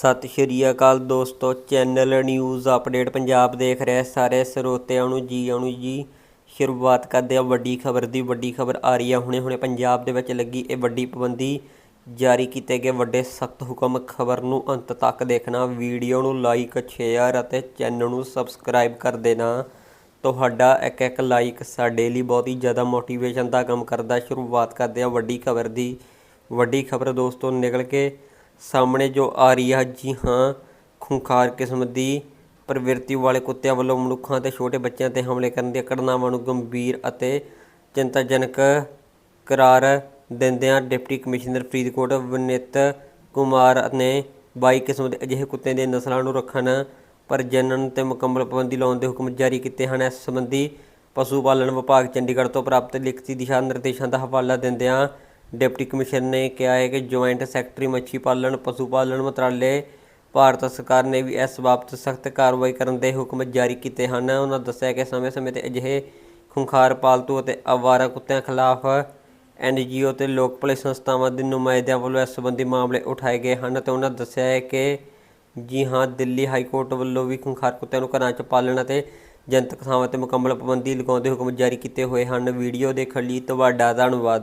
ਸਤਿ ਸ਼੍ਰੀ ਅਕਾਲ ਦੋਸਤੋ, channel news update Punjab ਦੇਖ ਰਹੇ ਸਾਰੇ ਸਰੋਤਿਆਂ ਨੂੰ ਜੀ ਆਇਆਂ ਜੀ। ਸ਼ੁਰੂਆਤ ਕਰਦੇ ਆ ਵੱਡੀ ਖਬਰ ਦੀ, ਵੱਡੀ ਖਬਰ ਆ ਰਹੀ ਹੈ ਹੁਣੇ ਹੁਣੇ ਪੰਜਾਬ ਦੇ ਵਿੱਚ ਲੱਗੀ ਇਹ ਵੱਡੀ ਪਾਬੰਦੀ ਜਾਰੀ ਕੀਤੇ ਗਏ ਵੱਡੇ ਸਖਤ ਹੁਕਮ। ਖਬਰ ਨੂੰ ਅੰਤ ਤੱਕ ਦੇਖਣਾ, ਵੀਡੀਓ ਨੂੰ ਲਾਈਕ ਸ਼ੇਅਰ ਅਤੇ ਚੈਨਲ ਨੂੰ ਸਬਸਕ੍ਰਾਈਬ ਕਰ ਦੇਣਾ। ਤੁਹਾਡਾ ਇੱਕ ਇੱਕ ਲਾਈਕ ਸਾਡੇ ਲਈ ਬਹੁਤ ਹੀ ਜ਼ਿਆਦਾ ਮੋਟੀਵੇਸ਼ਨ ਦਾ ਕੰਮ ਕਰਦਾ। ਸ਼ੁਰੂਆਤ ਕਰਦੇ ਆ ਵੱਡੀ ਖਬਰ ਦੀ। ਵੱਡੀ ਖਬਰ ਦੋਸਤੋ ਨਿਕਲ ਕੇ ਸਾਹਮਣੇ ਜੋ ਆ ਰਹੀ ਹੈ ਜੀ ਹਾਂ, ਖੁੰਖਾਰ ਕਿਸਮ ਦੀ ਪ੍ਰਵਿਰਤੀ ਵਾਲੇ ਕੁੱਤਿਆਂ ਵੱਲੋਂ ਮਨੁੱਖਾਂ ਤੇ ਛੋਟੇ ਬੱਚਿਆਂ ਤੇ ਹਮਲੇ ਕਰਨ ਦੀਆਂ ਘਟਨਾਵਾਂ ਨੂੰ ਗੰਭੀਰ ਅਤੇ ਚਿੰਤਾਜਨਕ ਕਰਾਰ ਦਿੰਦਿਆਂ ਡਿਪਟੀ ਕਮਿਸ਼ਨਰ ਫਰੀਦਕੋਟ ਵਿਨਿਤ ਕੁਮਾਰ ਨੇ 22 ਕਿਸਮ ਦੇ ਅਜਿਹੇ ਕੁੱਤਿਆਂ ਦੀਆਂ ਨਸਲਾਂ ਨੂੰ ਰੱਖਣ, ਪ੍ਰਜਨਨ ਤੇ ਮੁਕੰਮਲ ਪਾਬੰਦੀ ਲਾਉਣ ਦੇ ਹੁਕਮ ਜਾਰੀ ਕੀਤੇ ਹਨ। ਇਸ ਸੰਬੰਧੀ ਪਸ਼ੂ ਪਾਲਣ ਵਿਭਾਗ ਚੰਡੀਗੜ੍ਹ ਤੋਂ ਪ੍ਰਾਪਤ ਲਿਖਤੀ ਦਿਸ਼ਾ ਨਿਰਦੇਸ਼ਾਂ ਦਾ ਹਵਾਲਾ ਦਿੰਦਿਆਂ ਡਿਪਟੀ ਕਮਿਸ਼ਨਰ ਨੇ ਕਿਹਾ ਹੈ ਕਿ ਜੁਆਇੰਟ ਸੈਕਟਰੀ, ਮੱਛੀ ਪਾਲਣ, ਪਸ਼ੂ ਪਾਲਣ ਮੰਤਰਾਲੇ, ਭਾਰਤ ਸਰਕਾਰ ਨੇ ਵੀ ਇਸ ਬਾਬਤ ਸਖਤ ਕਾਰਵਾਈ ਕਰਨ ਦੇ ਹੁਕਮ ਜਾਰੀ ਕੀਤੇ ਹਨ। ਉਹਨਾਂ ਦੱਸਿਆ ਕਿ ਸਮੇਂ-ਸਮੇਂ ਤੇ ਅਜਿਹੇ ਖੁੰਖਾਰ, ਪਾਲਤੂ ਅਤੇ ਆਵਾਰਾ ਕੁੱਤਿਆਂ ਖਿਲਾਫ ਐਨਜੀਓ ਤੇ ਲੋਕ ਭਲੇ ਸੰਸਥਾਵਾਂ ਦੇ ਨੁਮਾਇੰਦਿਆਂ ਵੱਲੋਂ ਇਸ ਸੰਬੰਧੀ ਮਾਮਲੇ ਉਠਾਏ ਗਏ ਹਨ ਤੇ ਉਹਨਾਂ ਦੱਸਿਆ ਹੈ ਕਿ ਜੀ ਹਾਂ, ਦਿੱਲੀ ਹਾਈ ਕੋਰਟ ਵੱਲੋਂ ਵੀ ਖੁੰਖਾਰ ਕੁੱਤਿਆਂ ਨੂੰ ਘਰਾਂ 'ਚ ਪਾਲਣ ਅਤੇ ਜਨਤਕ ਥਾਵਾਂ ਤੇ ਮੁਕੰਮਲ ਪਾਬੰਦੀ ਲਗਾਉਣ ਦੇ ਹੁਕਮ ਜਾਰੀ ਕੀਤੇ ਹੋਏ ਹਨ। ਵੀਡੀਓ ਦੇਖਣ ਲਈ ਤੁਹਾਡਾ ਧੰਨਵਾਦ।